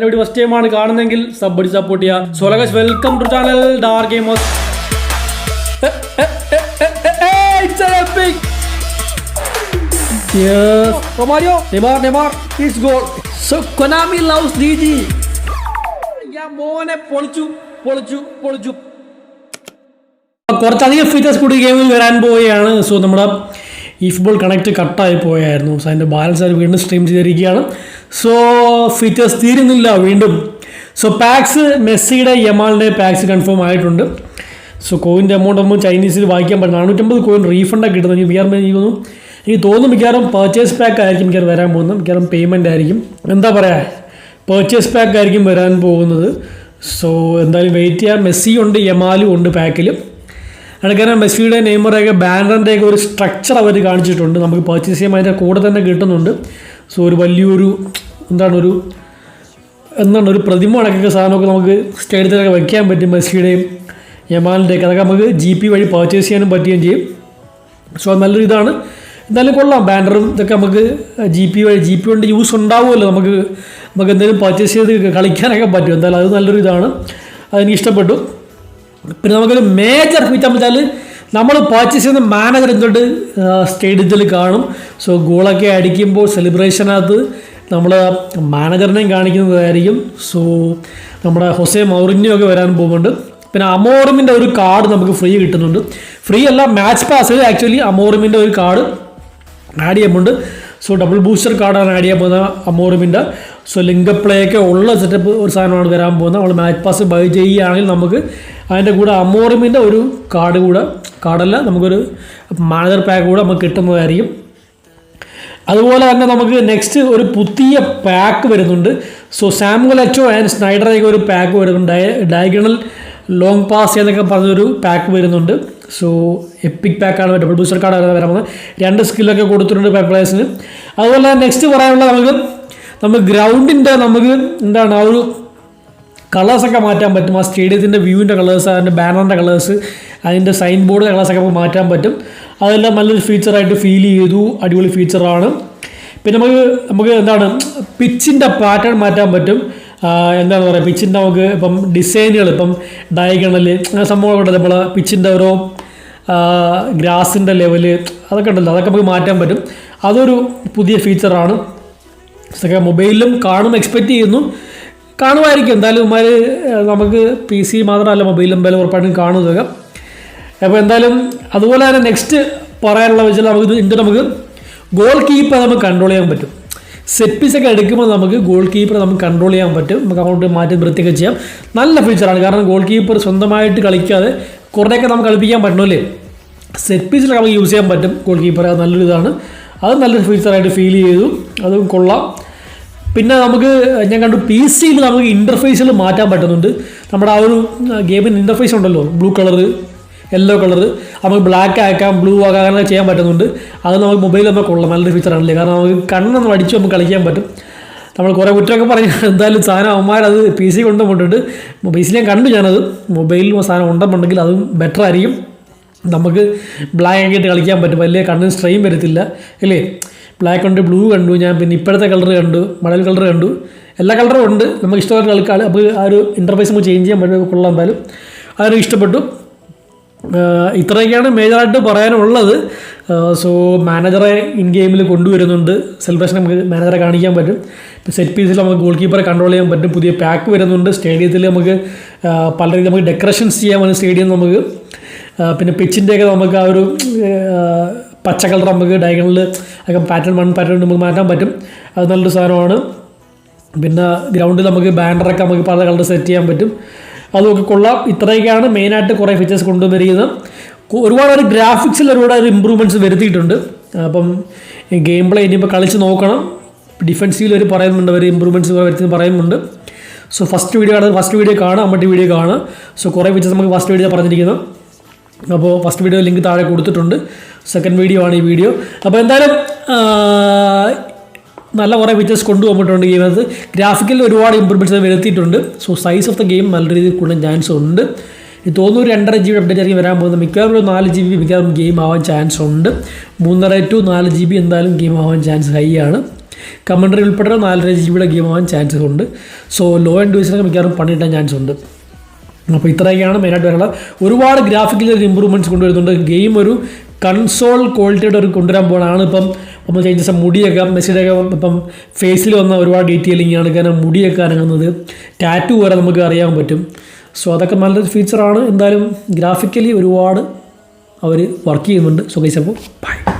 Video first ടൈമാണ് കാണുന്നെങ്കിൽ sub അടി സപ്പോർട്ട് ചെയ്യുക so ലഗസ് welcome to channel dark gamers! Yes. Romario, Neymar, Neymar, it's goal. So Konami loves DG. ഞാൻ മോനെ പൊളിച്ചു പൊളിച്ചു പൊളിച്ചു കുറച്ചധികം ഫീച്ചേഴ്സ് കൂടി ഗെയിമിൽ വരാൻ പോവുകയാണ് സോ നമ്മുടെ ഈ ഫുട്ബോൾ കണക്ട് കട്ടായി പോയായിരുന്നു സോ അതിന്റെ ബാലൻസ് ആയിട്ട് വീണ്ടും സ്ട്രീം ചെയ്തിരിക്കുകയാണ് സോ ഫീച്ചേഴ്സ് തീരുന്നില്ല വീണ്ടും. സോ പാക്സ് മെസ്സിയുടെ യമാളിന്റെ പാക്സ് കൺഫേം ആയിട്ടുണ്ട്. സോ കോയിന്റെ എമൗണ്ട് നമ്മൾ ചൈനീസിൽ വായിക്കാൻ പറ്റും നാനൂറ്റമ്പത് കോയിൻ റീഫണ്ടൊക്കെ കിട്ടുന്നത് മിക്കവാറും എനിക്ക് തോന്നുന്നു എനിക്ക് തോന്നുന്നു മിക്കവാറും പർച്ചേസ് പാക്ക് ആയിരിക്കും മിക്കവാറും വരാൻ പോകുന്നത്. മിക്കവാറും പേയ്മെന്റ് ആയിരിക്കും. എന്താ പറയുക പർച്ചേസ് പാക്ക് ആയിരിക്കും വരാൻ പോകുന്നത്. സോ എന്തായാലും വെയിറ്റ് ചെയ്യാം. മെസ്സി ഉണ്ട് യമാലും ഉണ്ട് പാക്കിൽ കാരണം മെസ്സിയുടെ നെയ്മറൊക്കെ ബാനറിന്റെയൊക്കെ ഒരു സ്ട്രക്ചർ അവർ കാണിച്ചിട്ടുണ്ട്. നമുക്ക് പർച്ചേസ് ചെയ്യാൻ അതിന്റെ കൂടെ തന്നെ കിട്ടുന്നുണ്ട്. സോ ഒരു വലിയൊരു എന്താണ് ഒരു എന്താണ് ഒരു പ്രതിമ അടക്കൊക്കെ സാധനമൊക്കെ നമുക്ക് സ്റ്റേഡിയത്തിലൊക്കെ വയ്ക്കാൻ പറ്റും മെസ്സിയുടെയും യമാലിന്റെയൊക്കെ അതൊക്കെ നമുക്ക് ജി പി വഴി പർച്ചേസ് ചെയ്യാനും പറ്റുകയും ചെയ്യും. സോ നല്ലൊരു ഇതാണ്. എന്തായാലും കൊള്ളാം ബാനറും ഇതൊക്കെ നമുക്ക് ജി പി വഴി ജി പി കൊണ്ട് യൂസ് ഉണ്ടാവുമല്ലോ നമുക്ക് നമുക്ക് എന്തെങ്കിലും പർച്ചേസ് ചെയ്ത് കളിക്കാനൊക്കെ പറ്റും. എന്തായാലും അത് നല്ലൊരു ഇതാണ്. അതെനിക്ക് ഇഷ്ടപ്പെട്ടു. പിന്നെ നമുക്കൊരു മേജർ ഫീച്ചർ വെച്ചാൽ നമ്മൾ പർച്ചേസ് ചെയ്യുന്ന മാനേജർ എന്തുകൊണ്ട് സ്റ്റേഡിയത്തിൽ കാണും. സോ ഗോളൊക്കെ അടിക്കുമ്പോൾ സെലിബ്രേഷനകത്ത് നമ്മൾ മാനേജറിനെയും കാണിക്കുന്നതായിരിക്കും. സോ നമ്മുടെ ഹൊസേ മൗറിഞ്ഞോ ഒക്കെ വരാൻ പോകുന്നുണ്ട്. പിന്നെ അമോറിമിന്റെ ഒരു കാർഡ് നമുക്ക് ഫ്രീ കിട്ടുന്നുണ്ട്. ഫ്രീ അല്ല മാച്ച് പാസ് ആക്ച്വലി അമോറിമിന്റെ ഒരു കാർഡ് ആഡ് ചെയ്യുന്നുണ്ട് സോ ഡബിൾ ബൂസ്റ്റർ കാർഡാണ് ആഡ് ചെയ്യാൻ പോകുന്ന അമോറിമിന്റെ സോ ലിങ്ക് പ്ലേ ഒക്കെ ഉള്ള സെറ്റപ്പ് ഒരു സാധനമാണ് വരാൻ പോകുന്നത്. നമ്മൾ മാച്ച് പാസ് ബൈ ചെയ്യുകയാണെങ്കിൽ നമുക്ക് അതിന്റെ കൂടെ അമോറിമിന്റെ ഒരു കാർഡ് കൂടെ കാർഡല്ല നമുക്കൊരു മാനേജർ പാക്ക് കൂടെ നമുക്ക് കിട്ടുന്നതായിരിക്കും. അതുപോലെ തന്നെ നമുക്ക് നെക്സ്റ്റ് ഒരു പുതിയ പാക്ക് വരുന്നുണ്ട്. സോ സാമുവൽ അച്ചോ ആൻഡ് സ്നൈഡറൊക്കെ ഒരു പാക്ക് വരുന്നുണ്ട്. ഡയഗണൽ ലോങ് പാസ് എന്നൊക്കെ പറഞ്ഞൊരു പാക്ക് വരുന്നുണ്ട്. സോ എപ്പിക് പാക്കാണ് ഡബിൾ ബൂസ്റ്റർ കാർഡ് വരാൻ പോകുന്നത്? രണ്ട് സ്കില്ലൊക്കെ കൊടുത്തിട്ടുണ്ട് പ്ലേയേഴ്സിന് അതുപോലെ നെക്സ്റ്റ് പറയാനുള്ള നമുക്ക് നമുക്ക് ഗ്രൗണ്ടിന്റെ നമുക്ക് എന്താണ് ആ ഒരു കളേഴ്സൊക്കെ മാറ്റാൻ പറ്റും. ആ സ്റ്റേഡിയത്തിന്റെ വ്യൂവിന്റെ കളേഴ്സ് അതിന്റെ ബാനറിന്റെ കളേഴ്സ് അതിന്റെ സൈൻ ബോർഡിന്റെ കളേഴ്സൊക്കെ നമുക്ക് മാറ്റാൻ പറ്റും. അതെല്ലാം നല്ലൊരു ഫീച്ചറായിട്ട് ഫീൽ ചെയ്തു. അടിപൊളി ഫീച്ചറാണ് പിന്നെ നമുക്ക് നമുക്ക് എന്താണ് പിച്ചിന്റെ പാറ്റേൺ മാറ്റാൻ പറ്റും. എന്താണ് പറയുക പിച്ചിന്റെ നമുക്ക് ഇപ്പം ഡിസൈനുകൾ ഇപ്പം ഡയഗണൽ അങ്ങനെ സംഭവങ്ങളുണ്ട് നമ്മൾ പിച്ചിന്റെ ഓരോ ഗ്രാസിന്റെ ലെവൽ അതൊക്കെ ഉണ്ടല്ലോ അതൊക്കെ നമുക്ക് മാറ്റാൻ പറ്റും. അതൊരു പുതിയ ഫീച്ചറാണ്. ഇതൊക്കെ മൊബൈലിലും കാണും എക്സ്പെക്റ്റ് ചെയ്യുന്നു. കാണുമായിരിക്കും എന്തായാലും ഇമാര് നമുക്ക് പി സി മാത്രമല്ല മൊബൈലും എന്തായാലും ഉറപ്പായിട്ടും കാണും ഇതൊക്കെ. അപ്പോൾ എന്തായാലും അതുപോലെ തന്നെ നെക്സ്റ്റ് പറയാനുള്ള വെച്ചാൽ നമുക്ക് ഇത് നമുക്ക് ഗോൾ കീപ്പർ നമുക്ക് കൺട്രോൾ ചെയ്യാൻ പറ്റും. സെറ്റ് പീസ് എടുക്കുമ്പോൾ നമുക്ക് ഗോൾ കീപ്പർ നമുക്ക് കൺട്രോൾ ചെയ്യാൻ പറ്റും. നമുക്ക് അങ്ങോട്ട് മാറ്റി വൃത്തിയൊക്കെ ചെയ്യാം. നല്ല ഫീച്ചറാണ് കാരണം ഗോൾ കീപ്പർ സ്വന്തമായിട്ട് കളിക്കാതെ കുറേയൊക്കെ നമുക്ക് കളിപ്പിക്കാൻ പറ്റണമല്ലേ? സെറ്റ് പീസിലൊക്കെ നമുക്ക് യൂസ് ചെയ്യാൻ പറ്റും. ഗോൾ കീപ്പർ അത് നല്ലൊരു ഇതാണ്. അത് നല്ലൊരു ഫീച്ചറായിട്ട് ഫീൽ ചെയ്തു. അതും കൊള്ളാം. പിന്നെ നമുക്ക് ഞാൻ കണ്ടു പി സിയിൽ നമുക്ക് ഇന്റർഫേസിൽ മാറ്റാൻ പറ്റുന്നുണ്ട്. നമ്മുടെ ആ ഒരു ഗെയിമിന്റെ ഇന്റർഫേസ് ഉണ്ടല്ലോ. ബ്ലൂ കളറ് യെല്ലോ കളറ് നമുക്ക് ബ്ലാക്ക് ആക്കാം ബ്ലൂ ആക്കാം അങ്ങനെ ചെയ്യാൻ പറ്റുന്നുണ്ട്. അത് നമുക്ക് മൊബൈലിൽ നമുക്ക് കൊള്ളാം. നല്ലൊരു ഫീച്ചറാണല്ലേ കാരണം നമുക്ക് കണ്ണൊന്നും അടിച്ച് നമുക്ക് കളിക്കാൻ പറ്റും. നമ്മൾ കുറേ കുറ്റമൊക്കെ പറഞ്ഞു. എന്തായാലും സാധനം അവന്മാരത് പി സി കൊണ്ടുപോയിട്ടുണ്ട്. പി സി ഞാൻ കണ്ടു ഞാനത്. മൊബൈലിൽ സാധനം ഉണ്ടെന്നുണ്ടെങ്കിൽ അതും ബെറ്റർ ആയിരിക്കും. നമുക്ക് ബ്ലാക്ക് ആക്കിയിട്ട് കളിക്കാൻ പറ്റും. വലിയ കണ്ണിന് സ്ട്രെയിൻ വരത്തില്ല. അല്ലേ? ബ്ലാക്ക് ഉണ്ട് ബ്ലൂ കണ്ടു. ഞാൻ പിന്നെ ഇപ്പോഴത്തെ കളർ കണ്ടു മണൽ കളർ കണ്ടു. എല്ലാ കളറും ഉണ്ട്. നമുക്ക് ഇഷ്ടമുള്ള കളിക്കാൻ അപ്പോൾ ആ ഒരു ഇന്റർഫേസ് നമുക്ക് ചേഞ്ച് ചെയ്യാൻ പറ്റും. കൊള്ളാം എന്തായാലും. അതൊരു ഇഷ്ടപ്പെട്ടു. ഇത്രയൊക്കെയാണ് മേജറായിട്ട് പറയാനുള്ളത്. സോ മാനേജറെ ഇൻ ഗെയിമിൽ കൊണ്ടുവരുന്നുണ്ട്. സെലിബ്രേഷൻ നമുക്ക് മാനേജറെ കാണിക്കാൻ പറ്റും. ഇപ്പോൾ സെറ്റ് പീസിൽ നമുക്ക് ഗോൾ കീപ്പറെ കൺട്രോൾ ചെയ്യാൻ പറ്റും. പുതിയ പാക്ക് വരുന്നുണ്ട്. സ്റ്റേഡിയത്തിൽ നമുക്ക് പല രീതിയിൽ നമുക്ക് ഡെക്കറേഷൻസ് ചെയ്യാൻ സ്റ്റേഡിയം നമുക്ക് പിന്നെ പിച്ചിന്റെയൊക്കെ നമുക്ക് ആ ഒരു പച്ച കളർ നമുക്ക് ഡയഗണലിൽ ഒക്കെ പാറ്റേൺ വൺ പാറ്റേൺ നമുക്ക് മാറ്റാൻ പറ്റും. അത് നല്ലൊരു സാധനമാണ്. പിന്നെ ഗ്രൗണ്ടിൽ നമുക്ക് ബാനറൊക്കെ നമുക്ക് പല കളർ സെറ്റ് ചെയ്യാൻ പറ്റും. അതൊക്കെ കൊള്ളാം. ഇത്രയൊക്കെയാണ് മെയിനായിട്ട് കുറേ ഫീച്ചേഴ്സ് കൊണ്ടുവന്നിരിക്കുന്നത്. ഒരുപാട് ഒരു ഗ്രാഫിക്സിൽ ഒരുപാട് ഒരു ഇമ്പ്രൂവ്മെന്റ്സ് വരുത്തിയിട്ടുണ്ട്. അപ്പം ഗെയിം പ്ലേ ഇനിയിപ്പോൾ കളിച്ച് നോക്കണം. ഡിഫൻസീവിൽ ഒരു പറയുന്നുണ്ട് അവർ ഇമ്പ്രൂവ്മെന്റ്സ് വരുത്തി പറയുന്നുണ്ട്. സോ ഫസ്റ്റ് വീഡിയോ ആണ് ഫസ്റ്റ് വീഡിയോ കാണാം അമ്മട്ടി വീഡിയോ കാണാം. സോ കുറേ ഫീച്ചേഴ്സ് നമുക്ക് ഫസ്റ്റ് വീഡിയോ പറഞ്ഞിരിക്കുന്നത് അപ്പോൾ ഫസ്റ്റ് വീഡിയോ ലിങ്ക് താഴെ കൊടുത്തിട്ടുണ്ട്. സെക്കൻഡ് വീഡിയോ ആണ് ഈ വീഡിയോ അപ്പോൾ എന്തായാലും നല്ല കുറേ ഫീച്ചേഴ്സ് കൊണ്ടുപോയിട്ടുണ്ട് ഗെയിം അത് ഗ്രാഫിക്കൽ ഒരുപാട് ഇമ്പ്രൂവ്മെന്റ്സ് വരുത്തിയിട്ടുണ്ട്. So size of the game നല്ല രീതിയിൽ കൂടുതൽ ചാൻസ് ഉണ്ട്. ഇത് തോന്നുന്നു രണ്ടര ജി ബി അപ്ഡേറ്റ് ആയിരിക്കും വരാൻ പോകുന്നത്. മിക്കവാറും ഒരു നാല് ജി ബി മിക്കവാറും ഗെയിം ആവാൻ ചാൻസ് ഉണ്ട്. മൂന്നര ടു നാല് ജി ബി എന്തായാലും ഗെയിം ആവാൻ ചാൻസ് ഹൈ ആണ്. കമൻട്രി ഉൾപ്പെടെ നാലര ജി ബിയുടെ ഗെയിം ആവാൻ ചാൻസസ് ഉണ്ട്. സോ ലോ ആൻഡ് ഡിവിഷനൊക്കെ മിക്കവാറും പണി കിട്ടാൻ ചാൻസ് ഉണ്ട്. അപ്പോൾ ഇത്രയൊക്കെയാണ് മെയിനായിട്ട് വരാനുള്ളത്. ഒരുപാട് ഗ്രാഫിക്കൽ ഇമ്പ്രൂവ്മെന്റ്സ് കൊണ്ടുവരുന്നുണ്ട്. ഗെയിം ഒരു കൺസോൾ ക്വാളിറ്റിയുടെ ഒരു കൊണ്ടുവരാൻ പോകണമാണ് ഇപ്പം നമ്മൾ ചേഞ്ചസ് മുടിയൊക്കെ മെസ്സിയുടെയൊക്കെ ഇപ്പം ഫേസിൽ വന്ന ഒരുപാട് ഡീറ്റെയിലിംഗ് ആണ് കാരണം മുടിയൊക്കെ അനങ്ങുന്നത്. ടാറ്റു വരെ നമുക്ക് അറിയാൻ പറ്റും. സോ അതൊക്കെ നല്ലൊരു ഫീച്ചറാണ് എന്തായാലും ഗ്രാഫിക്കലി ഒരുപാട് അവർ വർക്ക് ചെയ്യുന്നുണ്ട്. സോ ഗൈസ് അപ്പോൾ ബൈ